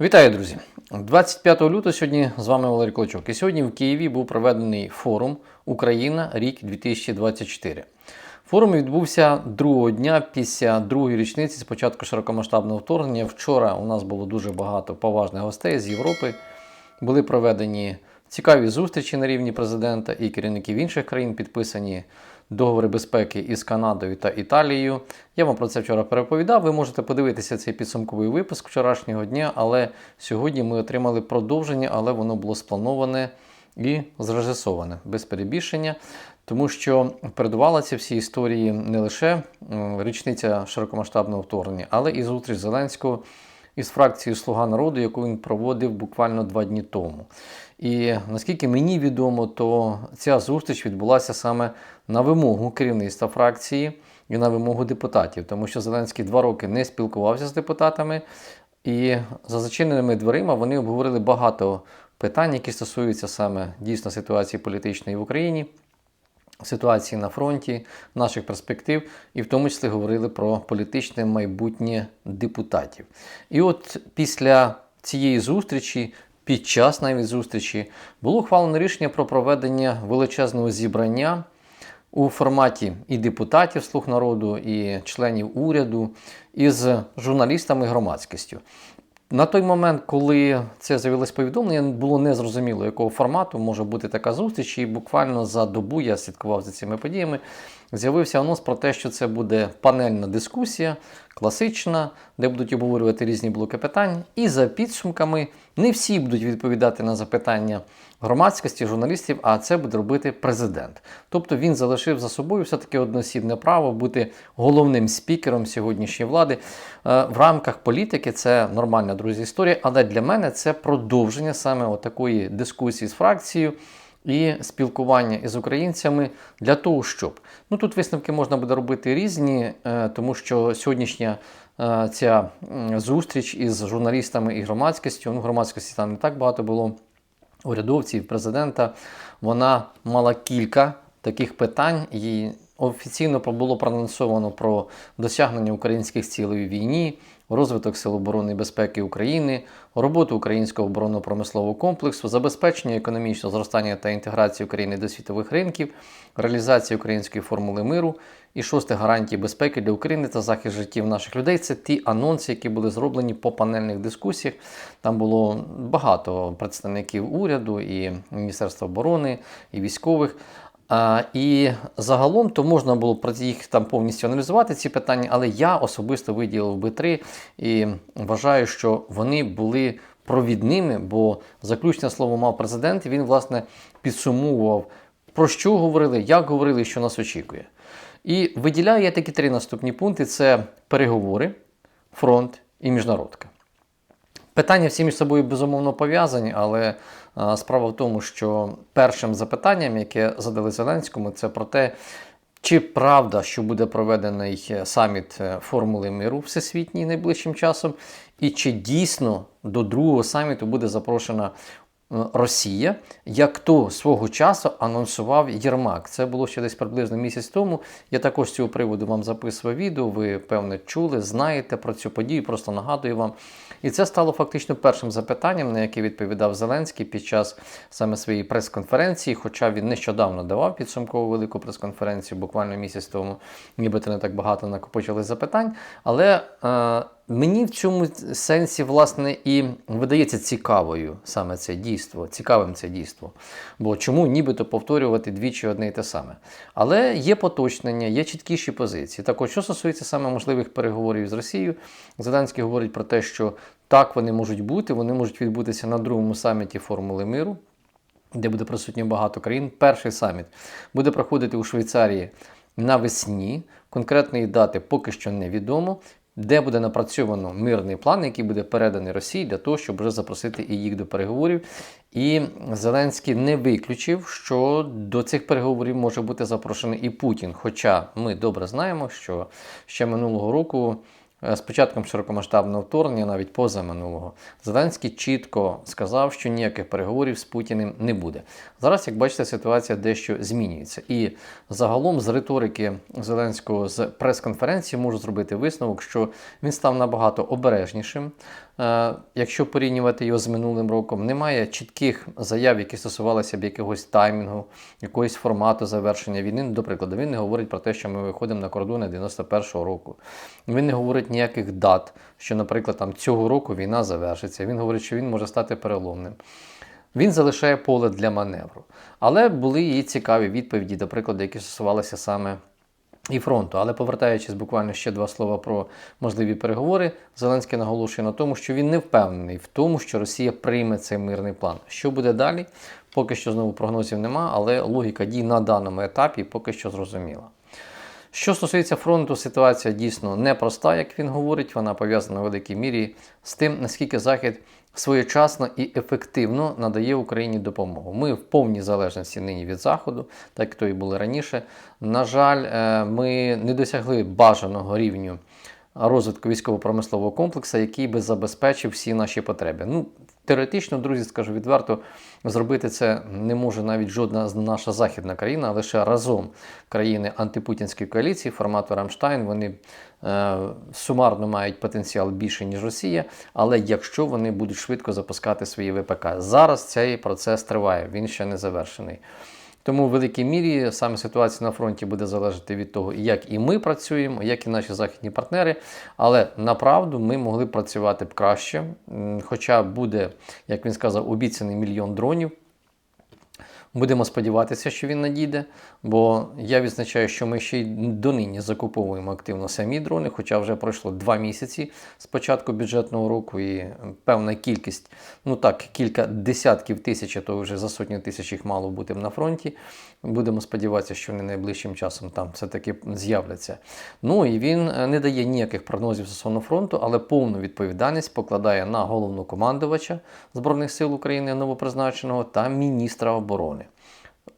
Вітаю, друзі! 25 лютого сьогодні з вами Валерій Клочок. І сьогодні в Києві був проведений форум Україна рік 2024. Форум відбувся другого дня після другої річниці з початку широкомасштабного вторгнення. Вчора у нас було дуже багато поважних гостей з Європи. Були проведені цікаві зустрічі на рівні президента і керівників інших країн, підписані договори безпеки із Канадою та Італією. Я вам про це вчора переповідав. Ви можете подивитися цей підсумковий випуск вчорашнього дня, але сьогодні ми отримали продовження, але воно було сплановане і зрежисоване без перебільшення. Тому що передувала ці всі історії не лише річниця широкомасштабного вторгнення, але і зустріч Зеленського із фракцією Слуга народу, яку він проводив буквально два дні тому. І наскільки мені відомо, то ця зустріч відбулася саме на вимогу керівництва фракції і на вимогу депутатів, тому що Зеленський два роки не спілкувався з депутатами, і за зачиненими дверима вони обговорили багато питань, які стосуються саме дійсно ситуації політичної в Україні ситуації на фронті, наших перспектив, і в тому числі говорили про політичне майбутнє депутатів. І от після цієї зустрічі, під час навіть зустрічі, було ухвалено рішення про проведення величезного зібрання у форматі і депутатів Слуг народу, і членів уряду, із журналістами і громадськістю. На той момент, коли це з'явилось повідомлення, було незрозуміло, якого формату може бути така зустріч. І буквально за добу я слідкував за цими подіями. З'явився анонс про те, що це буде панельна дискусія, класична, де будуть обговорювати різні блоки питань. І за підсумками не всі будуть відповідати на запитання громадськості, журналістів, а це буде робити президент. Тобто він залишив за собою все-таки одноосібне право бути головним спікером сьогоднішньої влади. Е, В рамках політики це нормальна друзі історія, але для мене це продовження саме такої дискусії з фракцією. І спілкування із українцями для того, щоб ну тут висновки можна буде робити різні, е, тому що сьогоднішня е, ця зустріч із журналістами і громадськістю, ну громадськості там не так багато було урядовців, президента, вона мала кілька таких питань. І офіційно було проанонсовано про досягнення українських цілей у війні, розвиток Сил оборони і безпеки України, роботу українського оборонно-промислового комплексу, забезпечення економічного зростання та інтеграції України до світових ринків, реалізація української формули миру і шосте гарантії безпеки для України та захист життів наших людей. Це ті анонси, які були зроблені по панельних дискусіях. Там було багато представників уряду і Міністерства оборони, і військових. І загалом то можна було про їх там повністю аналізувати ці питання, але я особисто виділив би три і вважаю, що вони були провідними, бо заключне слово мав президент, і він, власне, підсумовував, про що говорили, як говорили, що нас очікує. І виділяю я такі три наступні пункти: це переговори, фронт і міжнародка. Питання всі між собою безумовно пов'язані, але а, справа в тому, що першим запитанням, яке задали Зеленському, це про те, чи правда, що буде проведений е, саміт е, формули миру всесвітній найближчим часом, і чи дійсно до другого саміту буде запрошена е, Росія, як то свого часу анонсував Єрмак. Це було ще десь приблизно місяць тому. Я також з цього приводу вам записував відео. Ви певне чули, знаєте про цю подію, просто нагадую вам. І це стало фактично першим запитанням, на яке відповідав Зеленський під час саме своєї прес-конференції. Хоча він нещодавно давав підсумкову велику прес-конференцію, буквально місяць тому, нібито не так багато накопичили запитань. Але е, мені в цьому сенсі, власне, і видається цікавою саме це дійство, цікавим це дійство. Бо чому нібито повторювати двічі одне і те саме? Але є поточнення, є чіткіші позиції. Так от, що стосується саме можливих переговорів з Росією, Зеленський говорить про те, що так вони можуть бути, вони можуть відбутися на другому саміті Формули миру, де буде присутньо багато країн. Перший саміт буде проходити у Швейцарії навесні. Конкретної дати поки що невідомо. Де буде напрацьовано мирний план, який буде переданий Росії для того, щоб вже запросити і їх до переговорів. І Зеленський не виключив, що до цих переговорів може бути запрошений і Путін. Хоча ми добре знаємо, що ще минулого року З початком широкомасштабного вторгнення, навіть поза минулого, Зеленський чітко сказав, що ніяких переговорів з Путіним не буде. Зараз, як бачите, ситуація дещо змінюється. І загалом з риторики Зеленського з прес-конференції можу зробити висновок, що він став набагато обережнішим, е, якщо порівнювати його з минулим роком, немає чітких заяв, які стосувалися б якогось таймінгу, якогось формату завершення війни. Ну, До прикладу, він не говорить про те, що ми виходимо на кордони 91-го року. Він не говорить ніяких дат, що, наприклад, там цього року війна завершиться. Він говорить, що він може стати переломним. Він залишає поле для маневру. Але були і цікаві відповіді, до прикладу, які стосувалися саме і фронту. Але повертаючись буквально ще два слова про можливі переговори, Зеленський наголошує на тому, що він не впевнений в тому, що Росія прийме цей мирний план. Що буде далі? Поки що знову прогнозів нема, але логіка дій на даному етапі поки що зрозуміла. Що стосується фронту, ситуація дійсно непроста, як він говорить. Вона пов'язана в великій мірі з тим, наскільки Захід своєчасно і ефективно надає Україні допомогу. Ми в повній залежності нині від Заходу, так то і були раніше. На жаль, е, ми не досягли бажаного рівню розвитку військово-промислового комплексу, який би забезпечив всі наші потреби. Ну, теоретично, друзі, скажу відверто, зробити це не може навіть жодна наша західна країна, лише разом країни антипутінської коаліції формату Рамштайн. Вони е, сумарно мають потенціал більше, ніж Росія, але якщо вони будуть швидко запускати свої ВПК. Зараз цей процес триває, він ще не завершений. Тому в великій мірі саме ситуація на фронті буде залежати від того, як і ми працюємо, як і наші західні партнери. Але направду ми могли працювати б краще. Хоча буде, як він сказав, обіцяний мільйон дронів. Будемо сподіватися, що він надійде, бо я відзначаю, що ми ще й донині закуповуємо активно самі дрони, хоча вже пройшло два місяці з початку бюджетного року, і певна кількість, ну так, кілька десятків тисяч, то вже за сотні тисяч їх мало бути на фронті. Будемо сподіватися, що вони найближчим часом там все-таки з'являться. Ну і він е, не дає ніяких прогнозів стосовно фронту, але повну відповідальність покладає на головнокомандувача Збройних сил України новопризначеного та міністра оборони.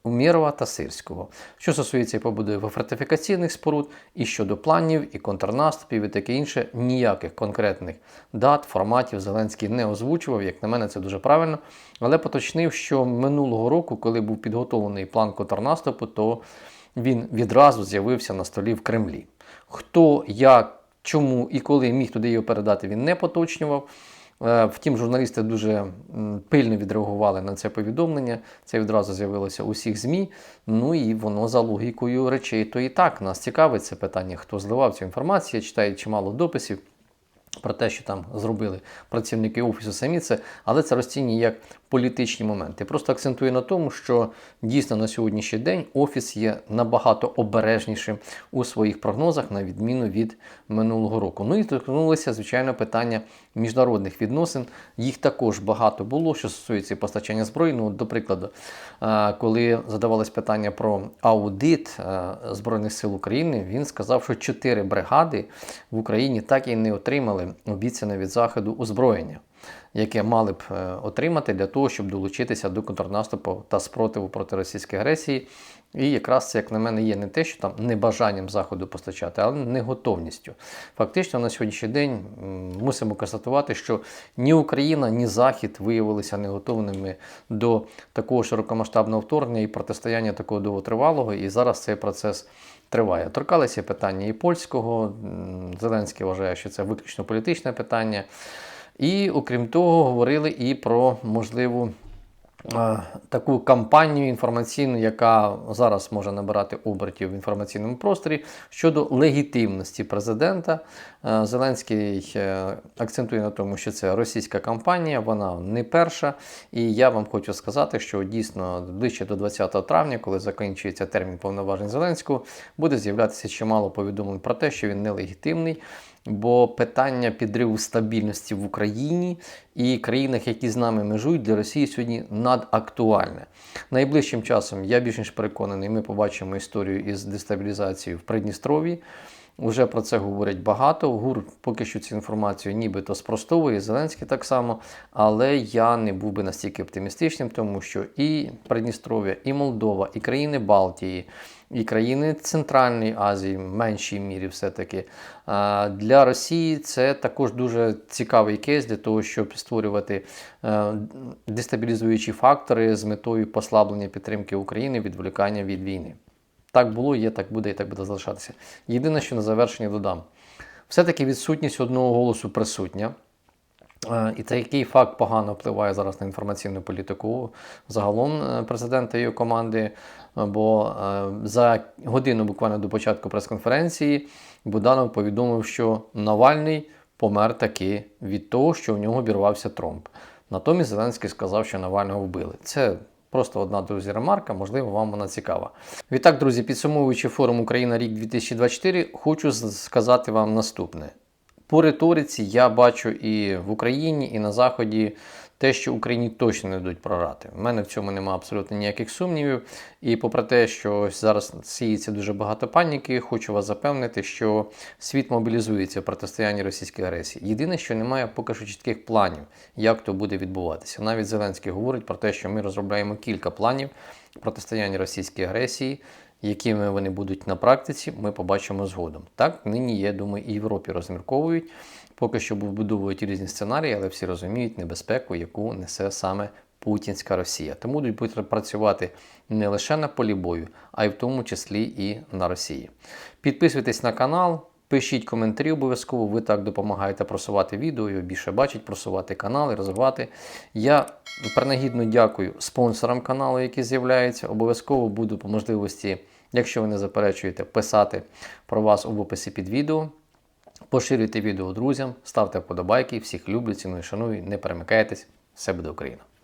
Умєрова та Сирського, що стосується побудови фортифікаційних споруд, і щодо планів, і контрнаступів, і таке інше, ніяких конкретних дат, форматів Зеленський не озвучував. Як на мене, це дуже правильно. Але поточнив, що минулого року, коли був підготовлений план контрнаступу, то він відразу з'явився на столі в Кремлі. Хто, як, чому і коли міг туди його передати, він не поточнював. Е, Втім, журналісти дуже пильно відреагували на це повідомлення. Це відразу з'явилося у всіх ЗМІ. Ну і воно за логікою речей, то і так нас цікавить це питання, хто зливав цю інформацію. Я читаю чимало дописів про те, що там зробили працівники офісу самі це, але це розцінює як політичні моменти. Просто акцентую на тому, що дійсно на сьогоднішній день офіс є набагато обережнішим у своїх прогнозах, на відміну від минулого року. Ну і торкнулося, звичайно, питання міжнародних відносин. Їх також багато було, що стосується постачання зброї. Ну, до прикладу, е, коли задавалось питання про аудит е, Збройних сил України, він сказав, що чотири бригади в Україні так і не отримали обіцяне від заходу озброєння, яке мали б е, отримати для того, щоб долучитися до контрнаступу та спротиву проти російської агресії. І якраз це, як на мене, є не те, що там небажанням заходу постачати, але неготовністю. Фактично, на сьогоднішній день мусимо констатувати, що ні Україна, ні Захід виявилися не готовими до такого широкомасштабного вторгнення і протистояння такого довготривалого. І зараз цей процес триває. Торкалися питання і польського. Зеленський вважає, що це виключно політичне питання. І окрім того, говорили і про можливу таку кампанію інформаційну, яка зараз може набирати обертів в інформаційному просторі щодо легітимності президента. Зеленський е, акцентує на тому, що це російська кампанія, вона не перша. І я вам хочу сказати, що дійсно ближче до 20 травня, коли закінчується термін повноважень Зеленського, буде з'являтися чимало повідомлень про те, що він нелегітимний. Бо питання підриву стабільності в Україні і країнах, які з нами межують, для Росії сьогодні надактуальне. Найближчим часом я більш ніж переконаний, ми побачимо історію із дестабілізацією в Придністров'ї. Уже про це говорять багато. ГУР поки що цю інформацію нібито спростовує, Зеленський так само. Але я не був би настільки оптимістичним, тому що і Придністров'я, і Молдова, і країни Балтії, і країни Центральної Азії, в меншій мірі, все-таки для Росії це також дуже цікавий кейс для того, щоб створювати е, дестабілізуючі фактори з метою послаблення підтримки України, відволікання від війни. Так було, є, так буде і так буде залишатися. Єдине, що на завершення додам. Все-таки відсутність одного голосу присутня. Е, І такий факт погано впливає зараз на інформаційну політику загалом е, президента і його команди. е, Бо за годину буквально до початку прес-конференції Буданов повідомив, що Навальний помер таки від того, що в нього обірвався тромб. Натомість Зеленський сказав, що Навального вбили. Це просто одна друзі ремарка, можливо, вам вона цікава. Відтак, друзі, підсумовуючи форум Україна рік 2024, хочу сказати вам наступне. По риториці я бачу і в Україні, і на Заході те, що Україні точно не дадуть прорати. У мене в цьому немає абсолютно ніяких сумнівів. І попри те, що зараз сіється дуже багато паніки, хочу вас запевнити, що світ мобілізується в протистоянні російській агресії. Єдине, що немає поки що чітких планів, як то буде відбуватися. Навіть Зеленський говорить про те, що ми розробляємо кілька планів протистояння російській агресії. Якими вони будуть на практиці, ми побачимо згодом. Так, нині, я думаю, і Європі розмірковують. Поки що вбудовують різні сценарії, але всі розуміють небезпеку, яку несе саме путінська Росія. Тому будуть працювати не лише на полі бою, а й в тому числі і на Росії. Підписуйтесь на канал, пишіть коментарі обов'язково. Ви так допомагаєте просувати відео, його більше бачить, просувати канал і розвивати. Я принагідно дякую спонсорам каналу, які з'являються. Обов'язково буду по можливості, якщо ви не заперечуєте, писати про вас в описі під відео. Поширюйте відео друзям, ставте вподобайки. Всіх люблю, ціную, шаную, не перемикайтесь. Все буде Україна!